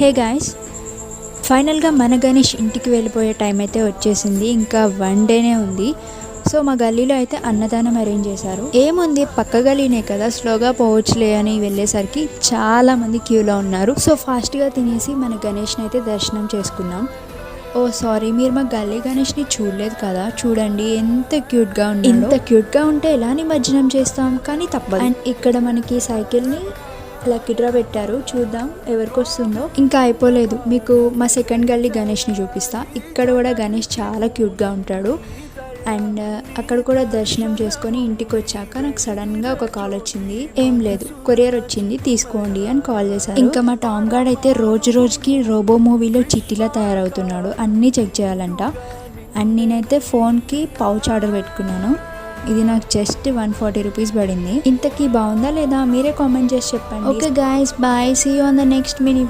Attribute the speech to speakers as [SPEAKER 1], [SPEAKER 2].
[SPEAKER 1] Hey guys ఫైనల్గా మన గణేష్ ఇంటికి వెళ్ళిపోయే టైం అయితే వచ్చేసింది. ఇంకా వన్ డేనే ఉంది. సో మా గల్లీలో అయితే అన్నదానం అరేంజ్ చేశారు. ఏముంది? పక్క గల్లీనే కదా. స్లోగా పోవచ్చులే అని వెళ్ళేసరికి చాలా మంది క్యూలో ఉన్నారు. సో ఫాస్ట్గా తినేసి మన గణేష్ని అయితే దర్శనం చేసుకున్నాం. ఓ సారీ మీరు మా గల్లీ గణేష్ని చూడలేదు కదా? చూడండి ఎంత క్యూట్గా ఉంది ఇంత క్యూట్గా ఉంటే ఎలా నిమజ్జనం చేస్తాం? కానీ తప్పదు. అండ్ ఇక్కడ మనకి సైకిల్ని లక్కీ డ్రా పెట్టారు. చూద్దాం ఎవరికి వస్తుందో ఇంకా అయిపోలేదు. మీకు మా సెకండ్ గల్లీ గణేష్ని చూపిస్తా. ఇక్కడ కూడా గణేష్ చాలా క్యూట్గా ఉంటాడు. అండ్ uh, అక్కడ కూడా దర్శనం చేసుకొని ఇంటికి వచ్చాక నాకు సడన్గా ఒక కాల్ వచ్చింది. ఏం లేదు. కొరియర్ వచ్చింది. తీసుకోండి అని కాల్ చేశారు. ఇంకా మా టామ్ గార్డ్ అయితే రోజు రోజుకి రోబో మూవీలో చిట్టిలా తయారవుతున్నాడు. అన్నీ చెక్ చేయాలంట. అండ్ నేనైతే ఫోన్కి పౌచ్ ఆర్డర్ పెట్టుకున్నాను. ఇది నాకు జస్ట్ వన్ ఫార్టీ రూపీస్ పడింది. ఇంతకీ బాగుందా లేదా మీరే కామెంట్ చేసి చెప్పండి. Okay guys bye see on the next mini